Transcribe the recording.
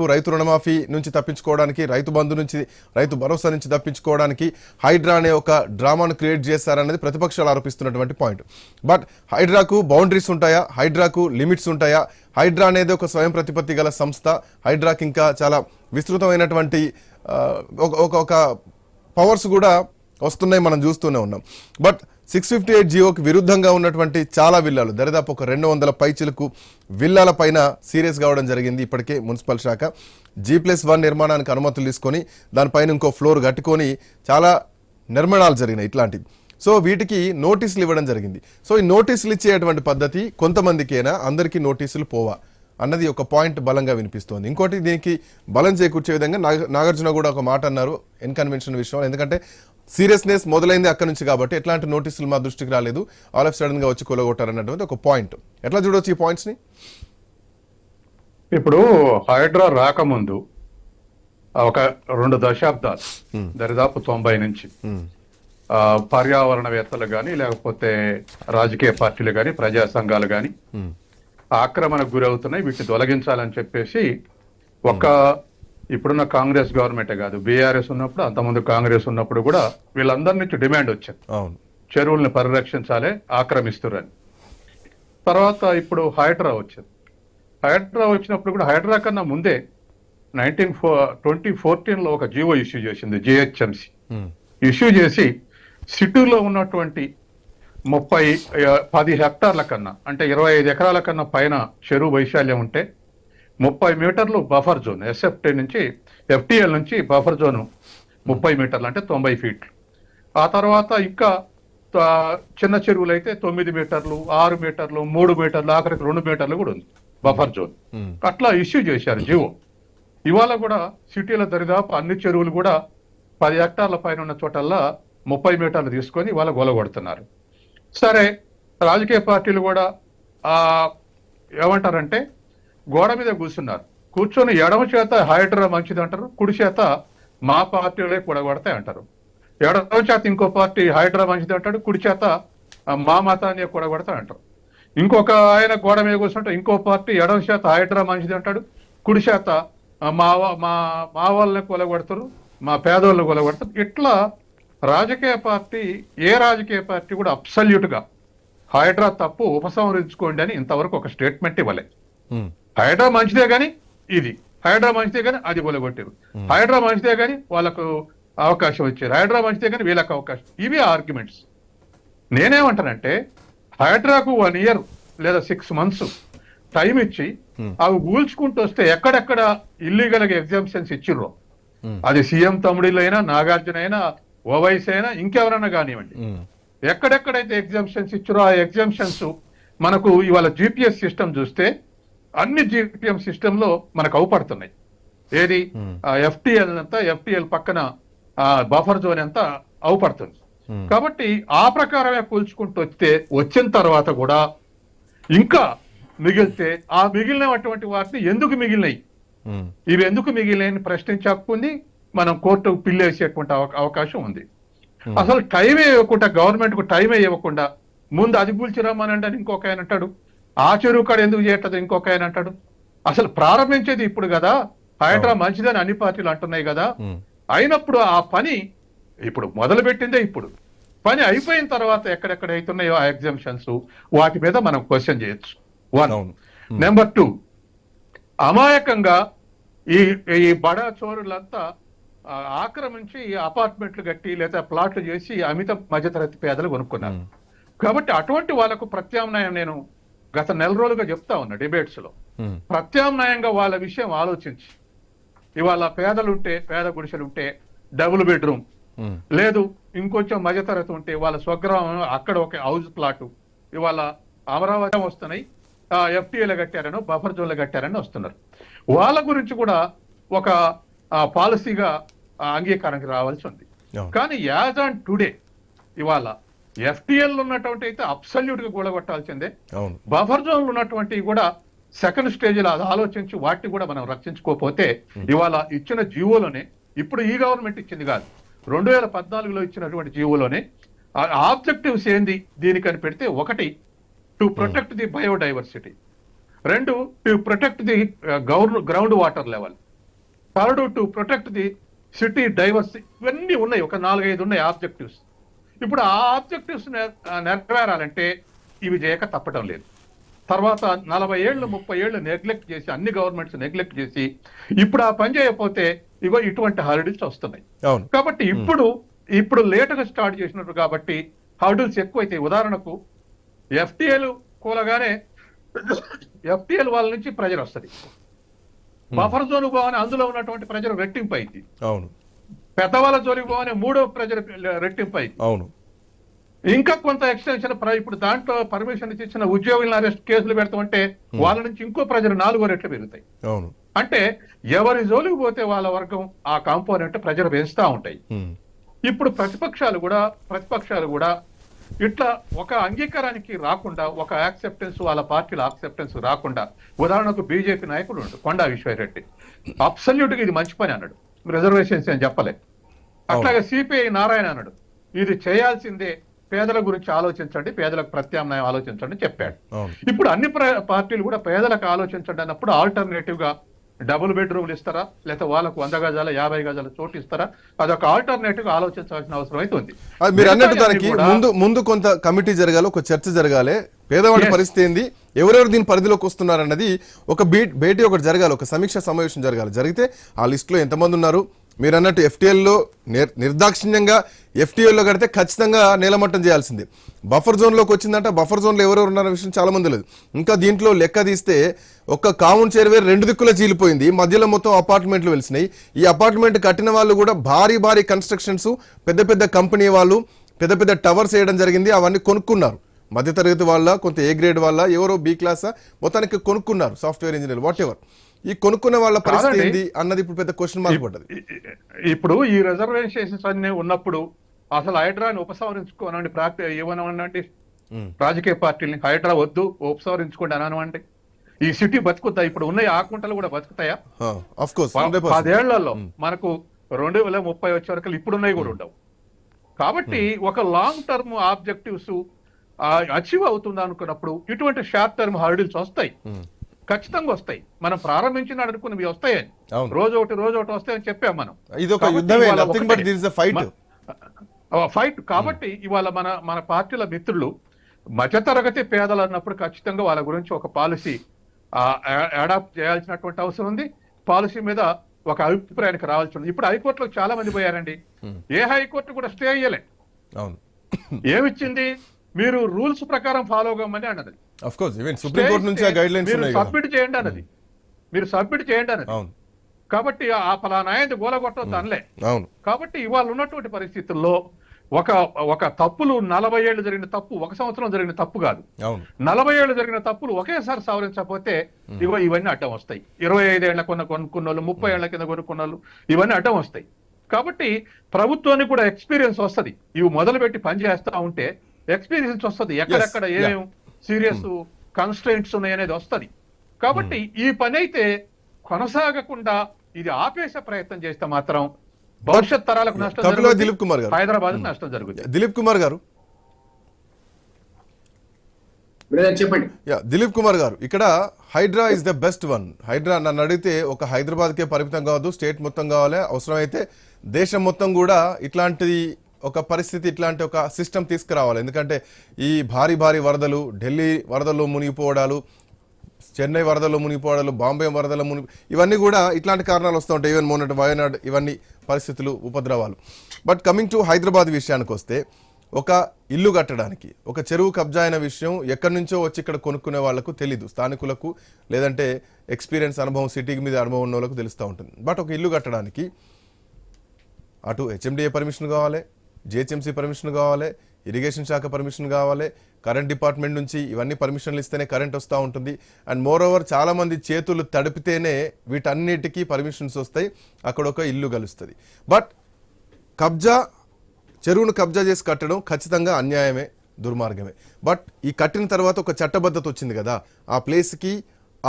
మరోవైపు రైతు రుణమాఫీ నుంచి తప్పించుకోవడానికి రైతు బంధు నుంచి రైతు భరోసా నుంచి తప్పించుకోవడానికి హైడ్రా అనే ఒక డ్రామాను క్రియేట్ చేశారనేది ప్రతిపక్షాలు ఆరోపిస్తున్నటువంటి పాయింట్. బట్ హైడ్రాకు బౌండరీస్ ఉంటాయా? హైడ్రాకు లిమిట్స్ ఉంటాయా? హైడ్రా అనేది ఒక స్వయం ప్రతిపత్తి గల సంస్థ. హైడ్రాకి ఇంకా చాలా విస్తృతమైనటువంటి ఒక ఒక ఒక పవర్స్ కూడా వస్తున్నాయి మనం చూస్తూనే ఉన్నాం. బట్ సిక్స్ ఫిఫ్టీ ఎయిట్ జియోకి విరుద్ధంగా ఉన్నటువంటి చాలా విల్లాలు. దరిదాపు ఒక రెండు వందల పైచిలకు విల్లాల పైన సీరియస్ కావడం జరిగింది ఇప్పటికే మున్సిపల్ శాఖ. జీ ప్లస్ వన్ నిర్మాణానికి అనుమతులు తీసుకొని దానిపైన ఇంకో ఫ్లోర్ కట్టుకొని చాలా నిర్మాణాలు జరిగినాయి ఇట్లాంటివి. సో వీటికి నోటీసులు ఇవ్వడం జరిగింది. సో ఈ నోటీసులు ఇచ్చేటువంటి పద్ధతి కొంతమందికైనా? అందరికీ నోటీసులు పోవా? అన్నది ఒక పాయింట్ బలంగా వినిపిస్తోంది. ఇంకోటి దీనికి బలం చేకూర్చే విధంగా నాగ- నాగార్జున కూడా ఒక మాట అన్నారు ఇన్కన్వెన్షన్ విషయంలో. ఎందుకంటే సీరియస్నెస్ మొదలైంది అక్కడ నుంచి కాబట్టి ఎట్లాంటి నోటీసులు మా దృష్టికి రాలేదు. ఆల్ ఆఫ్ సడన్గా వచ్చి కొలగొట్టారన్నటువంటి ఒక పాయింట్ ఎట్లా చూడొచ్చు ఈ పాయింట్స్ని? ఇప్పుడు హైడ్రా రాకముందు ఒక రెండు దశాబ్దాలు దరిదాపు తొంభై నుంచి. ఆ, పర్యావరణవేత్తలు కానీ లేకపోతే రాజకీయ పార్టీలు కానీ ప్రజా సంఘాలు కానీ ఆక్రమణకు గురవుతున్నాయి వీటిని తొలగించాలని చెప్పేసి ఒక ఇప్పుడున్న కాంగ్రెస్ గవర్నమెంటే కాదు బీఆర్ఎస్ ఉన్నప్పుడు అంతకుముందు కాంగ్రెస్ ఉన్నప్పుడు కూడా వీళ్ళందరి నుంచి డిమాండ్ వచ్చింది అవును. చెరువుల్ని పరిరక్షించాలి ఆక్రమిస్తురని. తర్వాత ఇప్పుడు హైడ్రా వచ్చింది హైడ్రా వచ్చినప్పుడు కూడా హైడ్రా కన్నా ముందే నైన్టీన్ ఫో ట్వంటీ ఫోర్టీన్లో ఒక జీవో ఇష్యూ చేసింది జిహెచ్ఎంసి. ఇష్యూ చేసి సిటీలో ఉన్నటువంటి ముప్పై పది హెక్టార్ల కన్నా అంటే ఇరవై ఐదు ఎకరాల కన్నా పైన చెరువు వైశాల్యం ఉంటే ముప్పై మీటర్లు బఫర్ జోన్ ఎస్ఎఫ్టీ నుంచి ఎఫ్టిఎల్ నుంచి బఫర్ జోన్ ముప్పై మీటర్లు అంటే తొంభై ఫీట్లు ఆ తర్వాత ఇంకా చిన్న చెరువులు అయితే తొమ్మిది మీటర్లు ఆరు మీటర్లు మూడు మీటర్లు ఆఖరికి రెండు మీటర్లు కూడా ఉంది బఫర్ జోన్ ఉమ్, అట్లా ఇష్యూ చేశారు జివో. ఇవాళ కూడా సిటీల దరిదాపు అన్ని చెరువులు కూడా పది హెక్టార్ల పైన ఉన్న చోటల్లా ముప్పై మీటర్లు తీసుకొని ఇవాళ గొలగొడుతున్నారు. సరే రాజకీయ పార్టీలు కూడా ఏమంటారంటే గోడ మీద కూర్చున్నారు. కూర్చొని ఎడమ చేత హైడ్రా మంచిది అంటారు కుడి చేత మా పార్టీలే కూడగొడతాయి అంటారు. ఎడమ చేత ఇంకో పార్టీ హైడ్రా మంచిది అంటాడు కుడి చేత ఆ, మా మతాన్ని కూడగొడతాయి అంటారు. ఇంకొక ఆయన గోడ మీద కూర్చుంటే ఇంకో పార్టీ ఎడమ చేత హైడ్రా మంచిది అంటాడు కుడి చేత మా మా మా వాళ్ళని కూలగొడతారు మా పేదోళ్ళని కూలగొడతారు. ఇట్లా రాజకీయ పార్టీ ఏ రాజకీయ పార్టీ కూడా అబ్సల్యూట్గా హైడ్రా తప్పు ఉపసంహరించుకోండి అని ఇంతవరకు ఒక స్టేట్మెంట్ ఇవ్వలే. హైడ్రా మంచిదే కానీ ఇది. హైడ్రా మంచిదే కానీ అది కొలగొట్టారు హైడ్రా మంచిదే కానీ వాళ్ళకు అవకాశం ఇచ్చారు హైడ్రా మంచిదే కానీ వీళ్ళకి అవకాశం. ఇవి ఆర్గ్యుమెంట్స్ నేనేమంటానంటే హైడ్రాకు వన్ ఇయర్ లేదా సిక్స్ మంత్స్ టైం ఇచ్చి Hmm. అవి ఊల్చుకుంటూ వస్తే ఎక్కడెక్కడ ఇల్లీగల్గా ఎగ్జామ్షన్స్ ఇచ్చిర్రో. Hmm. అది సీఎం తమ్ముడిలో అయినా నాగార్జున అయినా ఓవైసీ అయినా ఇంకెవరైనా కానివ్వండి ఎక్కడెక్కడైతే ఎగ్జామ్షన్స్ ఇచ్చారో ఆ ఎగ్జామ్షన్స్ మనకు ఇవాళ జిపిఎస్ సిస్టమ్ చూస్తే అన్ని జిపిఎం సిస్టమ్లో మనకు అవుపడుతున్నాయి. ఏది. ఎఫ్టిఎల్ అంతా ఎఫ్టిఎల్ పక్కన బఫర్ జోన్ అంతా అవుపడుతుంది. కాబట్టి ఆ ప్రకారమే కూల్చుకుంటూ వస్తే వచ్చిన తర్వాత కూడా ఇంకా మిగిలితే ఆ మిగిలినటువంటి వాటిని ఎందుకు మిగిలినాయి? ఇవి ఎందుకు మిగిలిన ప్రశ్నించే హక్కు ఉంది మనం కోర్టు పిల్లేసేటువంటి అవ- అవకాశం ఉంది. అసలు టైమే ఇవ్వకుండా గవర్నమెంట్కు టైమే ఇవ్వకుండా ముందు అది కూల్చిరమ్మనండి అని ఇంకొక ఆయన అంటాడు. ఆ చెరువు కాడ ఎందుకు చేయట్లేదు ఇంకొక ఆయన అంటాడు? అసలు ప్రారంభించేది ఇప్పుడు కదా? హైడ్రా మంచిదని అన్ని పార్టీలు అంటున్నాయి కదా? అయినప్పుడు ఆ పని ఇప్పుడు మొదలు పెట్టిందే ఇప్పుడు. పని అయిపోయిన తర్వాత ఎక్కడెక్కడ అవుతున్నాయో ఆ ఎగ్జామ్షన్స్ వాటి మీద మనం క్వశ్చన్ చేయొచ్చు. వన్ నెంబర్ టూ అమాయకంగా ఈ ఈ బడా చోరులంతా ఆక్రమించి అపార్ట్మెంట్లు కట్టి లేదా ప్లాట్లు చేసి అమిత మధ్యతరగతి పేదలు కొనుక్కున్నారు. కాబట్టి అటువంటి వాళ్ళకు ప్రత్యామ్నాయం నేను గత నెల రోజులుగా చెప్తా ఉన్నా డిబేట్స్లో ప్రత్యామ్నాయంగా వాళ్ళ విషయం ఆలోచించి. ఇవాళ పేదలుంటే పేద గుడిసెలుంటే డబుల్ బెడ్రూమ్. లేదు ఇంకొంచెం మధ్యతరగతి ఉంటే వాళ్ళ స్వగ్రామం అక్కడ ఒక హౌస్ ప్లాట్. ఇవాళ అమరావతి వస్తున్నాయి. ఎఫ్టీఏలు కట్టారనో బఫర్ జోన్లు కట్టారని వస్తున్నారు. వాళ్ళ గురించి కూడా ఒక పాలసీగా అంగీకారానికి రావాల్సి ఉంది. కానీ యాజ్ ఆన్ టుడే ఇవాళ ఎఫ్టీఎల్ ఉన్నటువంటి అయితే అబ్సల్యూట్గా కూడగొట్టాల్సిందే బఫర్ జోన్ ఉన్నటువంటివి కూడా సెకండ్ స్టేజ్లో అది ఆలోచించి వాటిని కూడా మనం రక్షించుకోకపోతే ఇవాళ ఇచ్చిన జీవోలోనే ఇప్పుడు ఈ గవర్నమెంట్ ఇచ్చింది కాదు రెండు వేల పద్నాలుగులో ఇచ్చినటువంటి జీవోలోనే ఆబ్జెక్టివ్స్ ఏంది దీనికని పెడితే ఒకటి టు ప్రొటెక్ట్ ది బయోడైవర్సిటీ రెండు to protect the ground ground water level third to protect the city divers ఇవన్నీ ఉన్నాయి ఒక నాలుగైదు ఉన్నాయి ఆబ్జెక్టివ్స్. ఇప్పుడు ఆ ఆబ్జెక్టివ్స్ నెరవేరాలంటే ఇవి చేయక తప్పటం లేదు. తర్వాత నలభై ఏళ్ళు ముప్పై ఏళ్ళు నెగ్లెక్ట్ చేసి అన్ని గవర్నమెంట్స్ నెగ్లెక్ట్ చేసి ఇప్పుడు ఆ పని చేయకపోతే ఇగో ఇటువంటి హాలిడేస్ వస్తున్నాయి. కాబట్టి ఇప్పుడు ఇప్పుడు లేట్గా స్టార్ట్ చేసినట్టు కాబట్టి హర్డిల్స్ ఎక్కువైతే ఉదాహరణకు ఎఫ్టిఎల్ కూలగానే ఎఫ్టిఎల్ వాళ్ళ నుంచి ప్రెజర్ వస్తుంది. బఫర్ జోన్ పోగానే అందులో ఉన్నటువంటి ప్రెజర్ రెట్టింపు అయింది. అవును. పెద్దవాళ్ళ జోలికి పోగానే మూడో ప్రెజర్ రెట్టింపు. అవును. ఇంకా కొంత ఎక్స్టెన్షన్ ఇప్పుడు దాంట్లో పర్మిషన్ ఇచ్చిన ఉద్యోగులను అరెస్ట్ కేసులు పెడతామంటే వాళ్ళ నుంచి ఇంకో ప్రెజర్ నాలుగో రెట్లు పెరుగుతాయి. అవును. అంటే ఎవరి జోలికి పోతే వాళ్ళ వర్గం ఆ కాంపోనెంట్ ప్రెజర్ పెంచుతా ఉంటాయి. ఇప్పుడు ప్రతిపక్షాలు కూడా ప్రతిపక్షాలు కూడా ఇట్లా ఒక అంగీకారానికి రాకుండా ఒక యాక్సెప్టెన్స్ వాళ్ళ పార్టీల యాక్సెప్టెన్స్ రాకుండా ఉదాహరణకు బీజేపీ నాయకుడు కొండా విశ్వరెడ్డి. అబ్సల్యూట్గా ఇది మంచి పని అన్నాడు. రిజర్వేషన్స్ అని చెప్పలే. అట్లాగే సిపిఐ నారాయణ అన్నాడు. ఇది చేయాల్సిందే పేదల గురించి ఆలోచించండి పేదలకు ప్రత్యామ్నాయం ఆలోచించండి చెప్పాడు. ఇప్పుడు అన్ని ప్ర- పార్టీలు కూడా పేదలకు ఆలోచించండి అన్నప్పుడు ఆల్టర్నేటివ్గా డబుల్ బెడ్రూమ్లు ఇస్తారా? లేకపోతే వాళ్ళకు వంద గజాల యాభై గజాల చోటు ఇస్తారా? అదొక ఆల్టర్నేటివ్గా ఆలోచించాల్సిన అవసరం అయితే ఉంది. అది మీరు అన్నట్టు దానికి ముందు ముందు కొంత కమిటీ జరగాలి ఒక చర్చ జరగాలి. పేదవాడి. పరిస్థితి ఏంది? ఎవరెవరు దీని పరిధిలోకి వస్తున్నారన్నది ఒక బీట్ భేటీ ఒకటి జరగాలి ఒక సమీక్ష సమావేశం జరగాలి. జరిగితే ఆ లిస్టులో ఎంతమంది ఉన్నారు? మీరు అన్నట్టు ఎఫ్టీఎల్లో నిర్దాక్షిణ్యంగా ఎఫ్టీఎల్లో కడితే ఖచ్చితంగా నేలమట్టం చేయాల్సిందే. బఫర్ జోన్లోకి వచ్చిందంట. బఫర్ జోన్లో ఎవరెవరు ఉన్నారనే విషయం చాలా మంది లేదు. ఇంకా దీంట్లో లెక్క తీస్తే ఒక్క కామన్ చేరువేరు రెండు దిక్కుల చీలిపోయింది. మధ్యలో మొత్తం అపార్ట్మెంట్లు వెలిసినాయి. ఈ అపార్ట్మెంట్ కట్టిన వాళ్ళు కూడా భారీ భారీ కన్స్ట్రక్షన్స్ పెద్ద పెద్ద కంపెనీ వాళ్ళు పెద్ద పెద్ద టవర్స్ వేయడం జరిగింది. అవన్నీ కొనుక్కున్నారు. మధ్యతరగతి వాళ్ళ కొంత ఏ గ్రేడ్ వాళ్ళ ఎవరో బి క్లాస్ మొత్తానికి కొనుక్కున్నారు సాఫ్ట్వేర్ ఇంజనీర్ వాట్ ఎవర్ ఈ కొనుక్కున్న వాళ్ళ పరిస్థితి. ఏంది అన్నది ఇప్పుడు పెద్ద క్వశ్చన్ మార్క్ పడ్డది. ఇప్పుడు ఈ రిజర్వేషన్స్ అన్ని ఉన్నప్పుడు అసలు హైడ్రాని ఉపసంహరించుకోనండి ప్రాక్టి ఏమనమండి ఉమ్, రాజకీయ పార్టీని హైడ్రా వద్దు ఉపసంహరించుకోండి అనమండి ఈ సిటీ బతుకుతాయి ఇప్పుడు ఉన్న ఆ కుంటలు కూడా బతుకుతాయా? ఆ, of course, ప- 100%. పదేళ్ళలో మనకు రెండు వేల ముప్పై వచ్చే వరకు ఇప్పుడున్నవి కూడా ఉండవు. కాబట్టి ఒక లాంగ్ టర్మ్ ఆబ్జెక్టివ్స్ అచీవ్ అవుతుంది అనుకున్నప్పుడు ఇటువంటి షార్ట్ టర్మ్ హర్డిల్స్ వస్తాయి. ఖచ్చితంగా వస్తాయి. మనం ప్రారంభించిన అనుకున్నవి వస్తాయని. రోజు ఒకటి రోజు ఒకటి వస్తాయని చెప్పాం మనం. ఇది ఒక యుద్ధమే nothing but. This fight fight కాబట్టి ఇవాళ మన మన పార్టీల మిత్రులు మధ్యతరగతి పేదలు అన్నప్పుడు ఖచ్చితంగా వాళ్ళ గురించి ఒక పాలసీ అడాప్ట్ చేయాల్సినటువంటి అవసరం ఉంది. పాలసీ మీద ఒక అభిప్రాయానికి రావాల్సి ఉంది. ఇప్పుడు హైకోర్టులో చాలా మంది పోయారండి ఏ హైకోర్టు కూడా స్టే అయ్యలే. ఏమిచ్చింది? మీరు రూల్స్ ప్రకారం ఫాలో కమ్మని అన్నది. Of course even supreme court నుంచి ఆ గైడ్ లైన్స్ మీరు ఉన్నాయి కదా. సబ్మిట్ చేయండి అన్నది. మీరు సబ్మిట్ చేయండి అన్నది. అవును. కాబట్టి ఆ పలానా ఆయన అనలే. అవును. కాబట్టి ఇవాళ ఉన్నటువంటి పరిస్థితుల్లో ఒక ఒక తప్పులు నలభై ఏళ్ళు జరిగిన తప్పు ఒక సంవత్సరం జరిగిన తప్పు కాదు. నలభై ఏళ్ళు జరిగిన తప్పులు ఒకేసారి సవరించకపోతే ఇగో ఇవన్నీ అడ్డం వస్తాయి. ఇరవై ఐదేళ్ళ కొన్న కొనుక్కున్న వాళ్ళు ముప్పై ఏళ్ళ కింద కొనుక్కున్న వాళ్ళు ఇవన్నీ అడ్డం వస్తాయి. కాబట్టి ప్రభుత్వానికి కూడా ఎక్స్పీరియన్స్ వస్తది. ఇవి మొదలుపెట్టి పని చేస్తా ఉంటే ఎక్స్పీరియన్స్ వస్తది. ఎక్కడెక్కడ. ఏమేం సీరియస్ కన్స్ట్రెంట్స్ ఉన్నాయి అనేది వస్తది. కాబట్టి ఈ పని అయితే కొనసాగకుండా ఇది ఆపేసే ప్రయత్నం చేస్తే మాత్రం భవిష్యత్ తరాలకు నష్టం. దిలీప్ కుమార్ గారు. హైదరాబాద్ నష్టం జరుగుతుంది దిలీప్ కుమార్ గారు. చెప్పండి. యా దిలీప్ కుమార్ గారు ఇక్కడ HYDRAA is the best one HYDRAA నన్ను అడిగితే ఒక హైదరాబాద్కే పరిమితం కావద్దు స్టేట్ మొత్తం కావాలి అవసరమైతే దేశం మొత్తం కూడా ఇట్లాంటి ఒక పరిస్థితి ఇట్లాంటి ఒక సిస్టమ్ తీసుకురావాలి. ఎందుకంటే ఈ భారీ భారీ వరదలు ఢిల్లీ వరదల్లో మునిగిపోవడాలు చెన్నై వరదల్లో మునిగిపోవడాలు బాంబే వరదల్లో మునిగి ఇవన్నీ కూడా ఇట్లాంటి కారణాలు వస్తూ ఉంటాయి. ఈవెన్ మొన్నటి వయనాడ్ ఇవన్నీ పరిస్థితులు ఉపద్రవాలు. బట్ కమింగ్ టు హైదరాబాద్ విషయానికి వస్తే ఒక ఇల్లు కట్టడానికి ఒక చెరువు కబ్జా అయిన విషయం ఎక్కడి నుంచో వచ్చి ఇక్కడ కొనుక్కునే వాళ్ళకు తెలీదు. స్థానికులకు లేదంటే ఎక్స్పీరియన్స్ అనుభవం సిటీకి మీద అనుభవం ఉన్న వాళ్ళకు తెలుస్తూ ఉంటుంది. బట్ ఒక ఇల్లు కట్టడానికి అటు హెచ్ఎండిఏ పర్మిషన్ కావాలి జిహెచ్ఎంసీ పర్మిషన్ కావాలి ఇరిగేషన్ శాఖ పర్మిషన్ కావాలి కరెంట్ డిపార్ట్మెంట్ నుంచి ఇవన్నీ పర్మిషన్లు ఇస్తేనే కరెంట్ వస్తూ ఉంటుంది. అండ్ మోర్ ఓవర్ చాలామంది చేతులు తడిపితేనే వీటన్నిటికీ పర్మిషన్స్ వస్తాయి. అక్కడ ఒక ఇల్లు కలుస్తుంది బట్ కబ్జా చెరువును కబ్జా చేసి కట్టడం ఖచ్చితంగా అన్యాయమే దుర్మార్గమే. బట్ ఈ కట్టిన తర్వాత ఒక చట్టబద్ధత వచ్చింది కదా. ఆ ప్లేస్కి